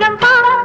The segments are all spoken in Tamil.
சிங்கம் பா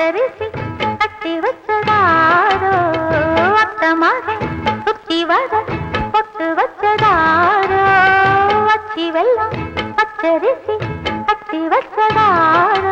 பச்சரிசி தட்டி வச்சதாரோ? அத்தமாக சுத்தி வர பொட்டு வச்சதாரோ? அச்சி வெள்ளம் பச்சரிசி தட்டி வச்சதாரோ?